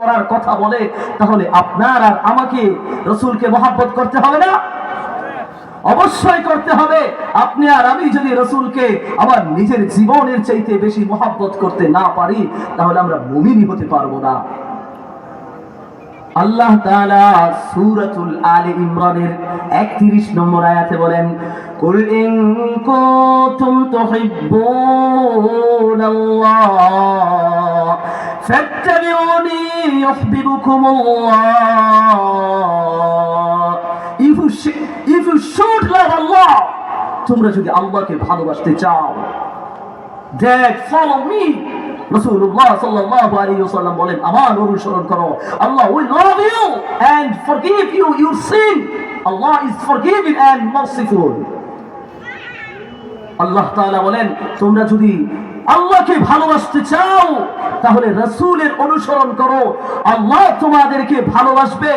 করার কথা বলে, তাহলে আপনার আর আমাকে রসুলকে মহাব্বত করতে হবে না? অবশ্যই করতে হবে। আপনি আর আমি যদি রসুলকে আমার নিজের জীবনের চাইতে বেশি মহাব্বত করতে না পারি, তাহলে আমরা মুমিনই হতে পারব না। আল্লাহ তাআলা সূরাতুল আলে ইমরানের 31 নম্বর আয়াতে বলেন, কুল ইন কুনতুম তুহিব্বুনাল্লাহ ফাত্তাবিউনি ইউহিব্বুকুমুল্লাহ। If you if you should তোমরা যদি আল্লাহকে ভালোবাসতে চাও দেখ ফলো মি রাসূলুল্লাহ সাল্লাল্লাহু আলাইহি ওয়াসাল্লাম বলেন আমার অনুসরণ করো Allah will love you and forgive you your sin Allah is forgiving and merciful আল্লাহ তাআলা বলেন তোমরা যদি আল্লাহকে ভালোবাসতে চাও তাহলে রাসূলের অনুসরণ করো আল্লাহ তোমাদেরকে ভালোবাসবে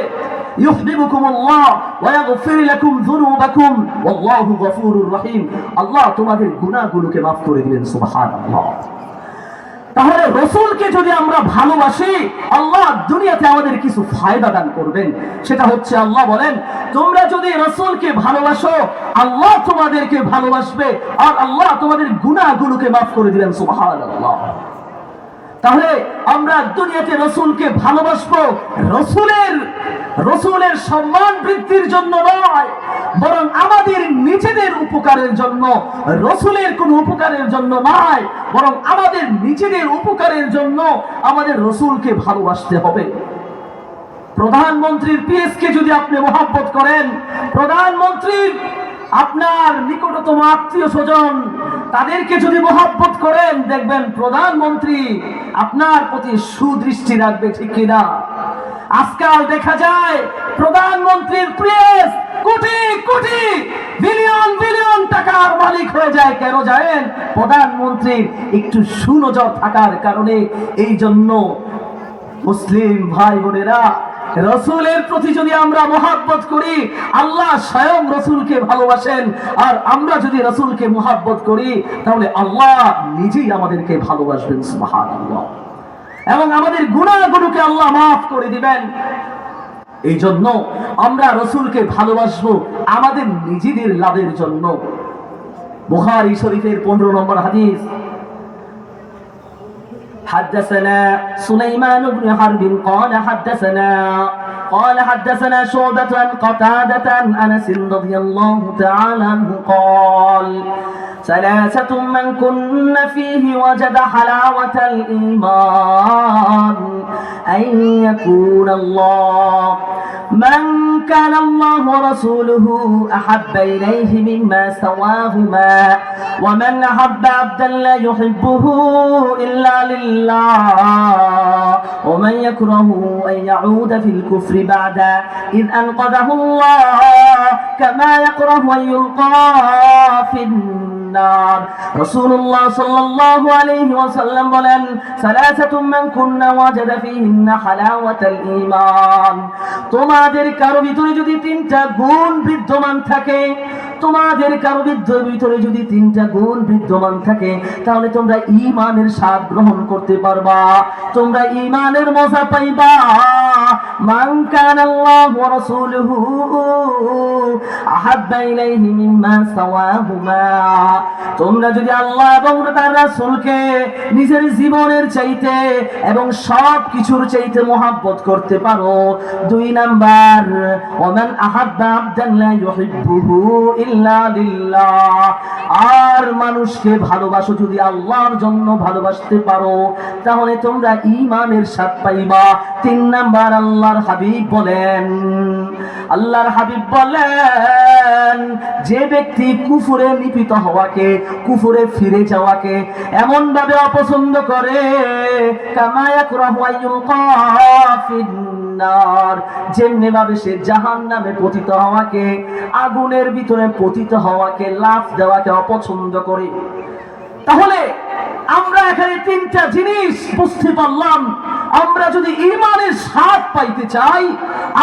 يحببكم الله ويغفر لكم ذنوبكم والله غفور رحيم আল্লাহ তোমাদের গুনাহগুলোকে maaf করে দিবেন সুবহানাল্লাহ তাহলে রসুলকে যদি আমরা ভালোবাসি, আল্লাহ দুনিয়াতে আমাদের কিছু ফায়দা দান করবেন। সেটা হচ্ছে আল্লাহ বলেন, তোমরা যদি রসুলকে ভালোবাসো, আল্লাহ তোমাদেরকে ভালোবাসবে, আর আল্লাহ তোমাদের গুনাহগুলোকে মাফ করে দিবেন, সুবহানাল্লাহ। তাহলে আমরা দুনিয়াতে রসুলকে ভালোবাসবো, রসুলের রসুলের সম্মান বৃদ্ধির জন্য নয়, বরং আমাদের নিজেদের উপকারের জন্য, রসুলের কোন উপকারের জন্য নয় বরং আমাদের নিজেদের উপকারের জন্য আমাদের রসুলকে ভালোবাসতে হবে। প্রধানমন্ত্রীর পিএসকে যদি আপনি মহাব্বত করেন, প্রধানমন্ত্রীর আপনার নিকটতম আত্মীয় স্বজন তাদেরকে যদি মহাব্বত করেন, দেখবেন প্রধানমন্ত্রী আপনার প্রতি সুদৃষ্টি রাখবে, ঠিক কিনা? আজকাল দেখা যায় প্রধানমন্ত্রীর press crore crore billion billion টাকার মালিক হয়ে যায় কেন জানেন? প্রধানমন্ত্রীর একটু সুনজর থাকার কারণে এই জন্য মুসলিম ভাই বোনেরা, রসুলের প্রতি যদি আমরা মহাব্বত করি, আল্লাহ স্বয়ং রসুলকে ভালোবাসেন, আর আমরা যদি রসুলকে মহাব্বত করি, তাহলে আল্লাহ নিজেই আমাদেরকে ভালোবাসবেন এবং আমাদের গুণাগুলোকে আল্লাহ মাফ করে দিবেন। এই জন্য আমরা রসুলকে ভালোবাসবো আমাদের নিজেদের লাভের জন্য বুখারী শরীফের পনেরো নম্বর হাদিস حدثنا سليمان بن حرب قال حدثنا قال حدثنا شعبة عن قتادة عن أنس رضي الله تعالى عنه قال ثلاثة من كن فيه وجد حلاوة الإيمان أن يكون الله من كان الله ورسوله أحب إليه مما سواهما ومن أحب عبدا لا يحبه إلا لله ومن يكره أن يعود في الكفر بعد إذ أنقذه الله كما يكره أن يلقى في النار. رسول الله صلى الله عليه وسلم বলেন ثلاثة من كنا وجد فيهن حلاوة الإيمان তোমাদের কারো ভিতরে যদি তিনটা গুণ বিদ্যমান থাকে তোমাদের কারও বিদ্য- ভিতরে যদি তিনটা গুণ বিদ্যমান থাকে, তাহলে তোমরা ঈমানের স্বাদ গ্রহণ করতে পারবা। তোমরা ঈমানের মজা পাইবা। মান আল্লাহ রাসূলুহু আহাব্বা ইলাইহি মিম্মা সাওয়াহুমা। তোমরা যদি আল্লাহ এবং তার রাসূলকে নিজের জীবনের চাইতে এবং সব কিছুর চাইতে মোহাব্বত করতে পারো। দুই নাম্বার, ওমান আহাব্বা আবদান লা ইউহিব্বুহু আর মানুষকে ভালোবাসো যদি আল্লাহর জন্য ভালোবাসতে পারো, তাহলে তোমরা ইমানের স্বাদ পাইবা। তিন নাম্বার আল্লাহর হাবিব বলেন, আল্লাহর হাবিব বলেন, যে ব্যক্তি কুফুরে লিপিত হওয়াকে, কুফুরে ফিরে যাওয়াকে এমন ভাবে অপছন্দ করে কামায়া ফিন্নার যেমনি ভাবে সে জাহান নামে পতিত হওয়াকে, আগুনের ভিতরে পতিত হওয়াকে লাভ দেওয়াকে অপছন্দ করে। তাহলে আমরা এখানে তিনটা জিনিস বুঝতে পারলাম আমরা যদি ইমানের পাইতে চাই,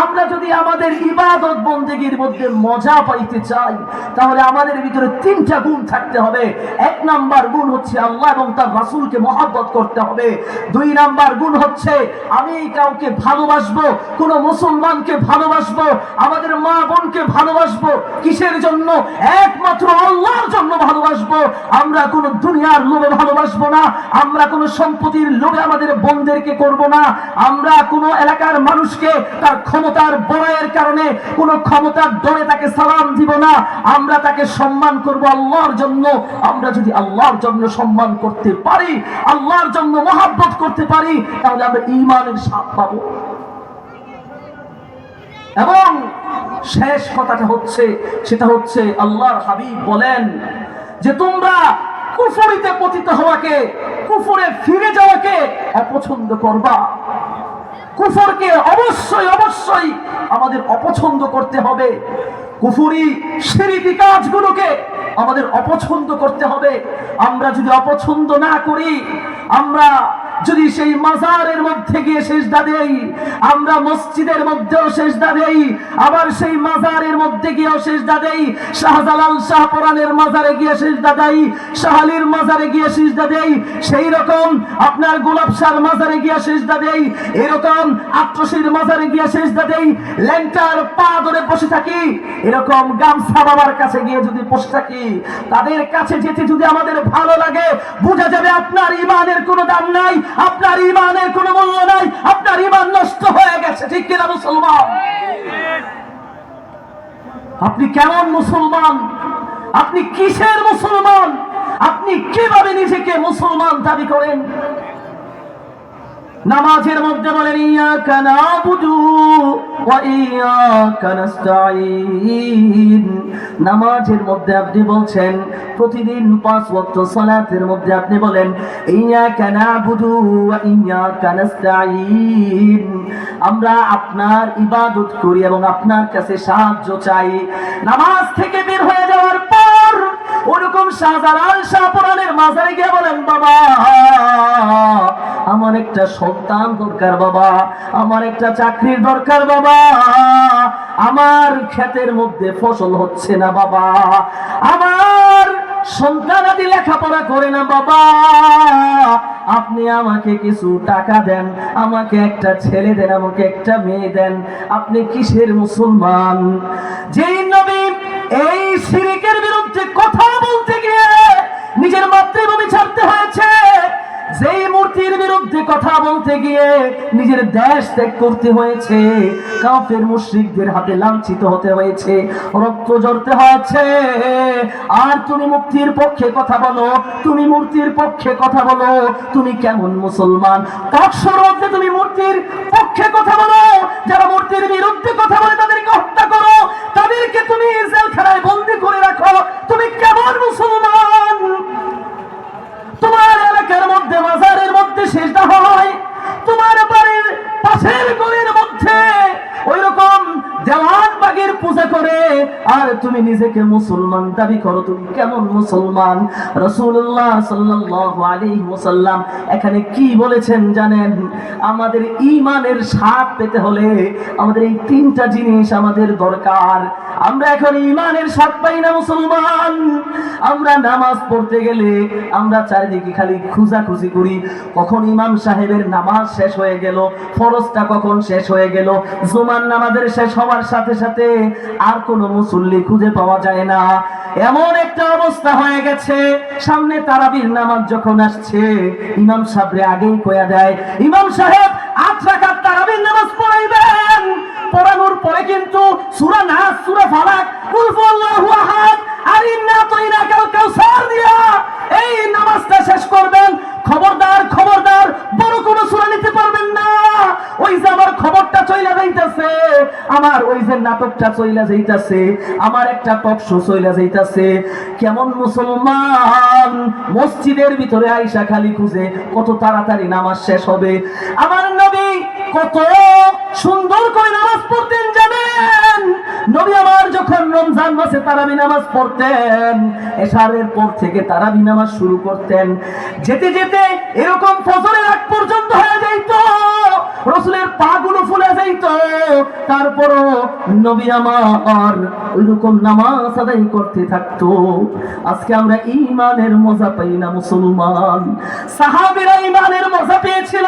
আমরা যদি আমাদের ইবাদত বন্দেগীর মধ্যে মজা পাইতে চাই, তাহলে আমাদের ভিতরে তিনটা গুণ থাকতে হবে। এক নাম্বার গুণ হচ্ছে আল্লাহ এবং তার রাসূলকে মহাব্বত করতে হবে। দুই নাম্বার গুণ হচ্ছে, আমি কাউকে ভালোবাসবো, কোন মুসলমানকে ভালোবাসবো, আমাদের মা বোনকে ভালোবাসবো, কিসের জন্য? একমাত্র আল্লাহর জন্য ভালোবাসবো। আমরা কোন দুনিয়ার লোভে ভালোবাসবো না, আমরা কোন সম্পত্তির লোভে আমাদের বোনদেরকে করব না, আমরা কোন এলাকার মানুষকে তার ক্ষমতার বড়াইয়ের কারণে কোন ক্ষমতার ডরে তাকে সালাম দিব না। আমরা তাকে সম্মান করব আল্লাহর জন্য। আমরা যদি আল্লাহর জন্য সম্মান করতে পারি, আল্লাহর জন্য মহাব্বত করতে পারি, তাহলে আমরা ইমানের স্বাদ পাবো। এবং শেষ কথাটা হচ্ছে, সেটা হচ্ছে আল্লাহর হাবিব বলেন যে তোমরা কুফরিতে পতিত হওয়াকে, কুফরে ফিরে যাওয়াকে অপছন্দ করবা। কুফরকে অবশ্যই অবশ্যই আমাদের অপছন্দ করতে হবে। কুফুরি সিরিকি কাজগুলোকে আমাদের অপছন্দ করতে হবে। আমরা যদি অপছন্দ না করি, আমরা যদি সেই মাজারের মধ্যে গিয়ে শেষদা দেই, আমরা মসজিদের মধ্যেও শেষদা দেই, আবার সেই মাজারের মধ্যে গিয়েও শেষদা দেই, শাহজালাল শাহপরানের মাজারে গিয়ে শেষদা দেই শাহালির মাজারে গিয়ে শেষদা দেই, সেই রকম আপনার গোলাপ শাহর মাজারে গিয়ে শেষদা দেই, এরকম আত্মশীর মাজারে গিয়ে শেষদা দেই, ল্যাংটার পা ধরে বসে থাকি, এরকম গামছা বাবার কাছে গিয়ে যদি বসে থাকি, তাদের কাছে যেতে যদি আমাদের ভালো লাগে, বোঝা যাবে আপনার ইমানের কোনো দাম নাই আপনার ইমানের কোনো মূল্য নাই, আপনার ইমান নষ্ট হয়ে গেছে, ঠিক কিনা মুসলমান? আপনি কেমন মুসলমান? আপনি কিসের মুসলমান? আপনি কীভাবে নিজেকে মুসলমান দাবি করেন? নামাজের মধ্যে বলেন, ইয়াকা নাবুদু ওয়া ইয়াকা নাস্তাঈন। নামাজের মধ্যে আপনি বলছেন, প্রতিদিন পাঁচ ওয়াক্ত সালাতের মধ্যে আপনি বলেন, ইয়াকা নাবুদু ওয়া ইয়াকা নাস্তাঈন। আমরা আপনার ইবাদত করি এবং আপনার কাছে সাহায্য চাই। নামাজ থেকে বের হয়ে যাওয়ার পর ওরকম শাহজালাল শাহপুরানের মাজারে গিয়ে বলেন, বাবা, আমার একটা সন্তান দরকার, বাবা। আমার একটা চাকরির দরকার, বাবা। আমার ক্ষেতের মধ্যে ফসল হচ্ছে না, বাবা। আমার সন্তান আদি লেখাপড়া করে না, বাবা। আপনি আমাকে কিছু টাকা দেন, আমাকে একটা ছেলে দেন, আমাকে একটা মেয়ে দেন। আপনি কিসের মুসলমান? যেই নবী এই শিরিকের বিরুদ্ধে কথা বলতে গিয়ে নিজের দেশ ত্যাগ করতে হয়েছে। কাফের মুশরিকদের হাতে লাঞ্ছিত হতে হয়েছে। রক্ত জড়তে হয়েছে। আর তুমি মুক্তির পক্ষে কথা বলো। তুমি মূর্তির পক্ষে কথা বলো। তুমি কেমন মুসলমান? টকশোর মধ্যে তুমি মূর্তির পক্ষে কথা বলো। যারা মূর্তির বিরুদ্ধে কথা বলে তাদেরকে হত্যা করো। তাদেরকে তুমি জেলখানায় বন্দি করে রাখো। তুমি কেমন মুসলমান? তোমার এলাকার মধ্যে বাজারের মধ্যে শেষটা হয়। তোমার বাড়ির পাশের গলির মধ্যে ওই রকম দেওয়ান বাগের পূজা করে। আর তুমি নিজেকে মুসলমান, দাবি করো তুমি কেমন মুসলমান? রসুল্লাহ সাল্লাল্লাহু আলাইহি ওয়াসাল্লাম এখানে কি বলেছেন জানেন? আমাদের ঈমানের স্বাদ পেতে হলে আমাদের এই তিনটা জিনিস আমাদের দরকার। আমরা এখন ঈমানের স্বাদ পাই না মুসলমান। আমরা নামাজ পড়তে গেলে আমরা চারিদিকে খালি খুঁজাখুঁজি করি। কখন ইমাম সাহেবের নামাজ শেষ হয়ে গেল, ফরজটা কখন শেষ হয়ে গেল, জুমার নামাজের শেষ হওয়ার সাথে সাথে আর কোনো মুসল্লি খুঁজে পাওয়া যায় না। এমন একটা অবস্থা হয়ে গেছে, সামনে তারাবির নামাজ যখন আসছে, ইমাম সাহেবরে আগেই কয়া দেয়, ইমাম সাহেব, আট রাখার তারাবির নামাজ পড়াইবেন পড়ানোর পরে কিন্তু সূরা নাস, সূরা ফালাক, কুল হুয়াল্লাহু আহাদ কাউসার দিয়া। এই নামাজটা শেষ করবেন, খবরদার খবরদার, বড় সূরা নিতে পারবেন না। ওই যে আমার খবরটা চইলা যাইতাছে, আমার ওই যে নাটকটা চইলা যাইতাছে, আমার একটা টক শো চইলা যাইতাছে। কেমন মুসলমান, মসজিদের ভিতরে আইসা খালি খুঁজে কত তাড়াতাড়ি নামাজ শেষ হবে। আমার নবী কত সুন্দর করে নামাজ পড়তেন জানেন? নবী আমার যখন রমজান মাসে তারাবি নামাজ পড়তেন, এশারের পর থেকে তারাবি নামাজ শুরু করতেন। যেতে যেতে এরকম ফজরের আগ পর্যন্ত হয়ে যাইতো। রসুলের পাগুলো ফুলে যাইত তারপরও নবী আমার ওইরকম নামাজ আদায় করতে থাকতো আজকে আমরা ইমানের মজা পাই না মুসলমান সাহাবিরা ইমানের মজা পেয়েছিল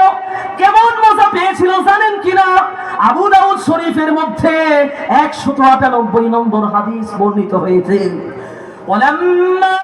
কেমন মজা পেয়েছিল জানেন কিনা আবু দাউদ শরীফের মধ্যে একশত আটানব্বই নম্বর হাদিস বর্ণিত হয়েছে ولما